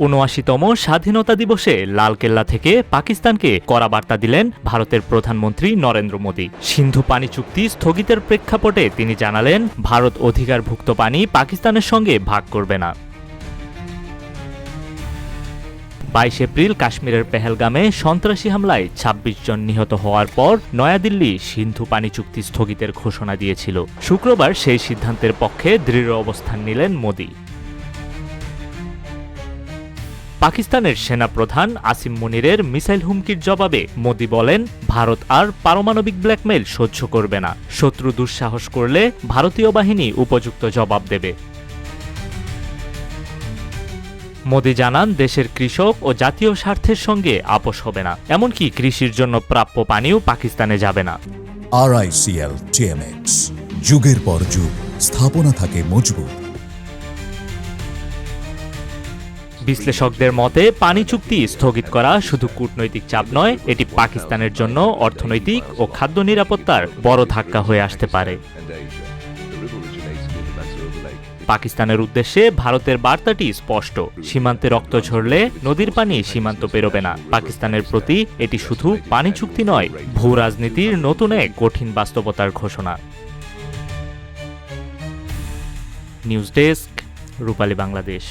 উনআশিতম স্বাধীনতা দিবসে লালকেল্লা থেকে পাকিস্তানকে কড়া বার্তা দিলেন ভারতের প্রধানমন্ত্রী নরেন্দ্র মোদী। সিন্ধু পানি চুক্তি স্থগিতের প্রেক্ষাপটে তিনি জানালেন, ভারত অধিকারভুক্ত পানি পাকিস্তানের সঙ্গে ভাগ করবে না। বাইশ এপ্রিল কাশ্মীরের পেহেলগামে সন্ত্রাসী হামলায় ২৬ জন নিহত হওয়ার পর নয়াদিল্লি সিন্ধু পানি চুক্তি স্থগিতের ঘোষণা দিয়েছিল। শুক্রবার সেই সিদ্ধান্তের পক্ষে দৃঢ় অবস্থান নিলেন মোদী। পাকিস্তানের সেনাপ্রধান আসিম মুনিরের মিসাইল হুমকির জবাবে মোদি বলেন, ভারত আর পারমাণবিক ব্ল্যাকমেইল সহ্য করবে না। শত্রু দুঃসাহস করলে ভারতীয় বাহিনী উপযুক্ত জবাব দেবে। মোদি জানান, দেশের কৃষক ও জাতীয় স্বার্থের সঙ্গে আপোষ হবে না। এমনকি কৃষির জন্য প্রাপ্য পানিও পাকিস্তানে যাবে না। আরআইসিএল টিএমএক্স যুগের পর যুগ, স্থাপনা থাকে মজবুত। বিশ্লেষকদের মতে, পানি চুক্তি স্থগিত করা শুধু কূটনৈতিক চাপ নয়, এটি পাকিস্তানের জন্য অর্থনৈতিক ও খাদ্য নিরাপত্তার বড় ধাক্কা হয়ে আসতে পারে. পাকিস্তানের উদ্দেশ্যে ভারতের বার্তাটি স্পষ্ট, সীমান্তে রক্ত ঝরলে নদীর পানি সীমান্ত পেরোবে না। পাকিস্তানের প্রতি এটি শুধু পানি চুক্তি নয়, ভূ রাজনীতির নতুন এক কঠিন বাস্তবতার ঘোষণা। News desk, Rupali Bangladesh.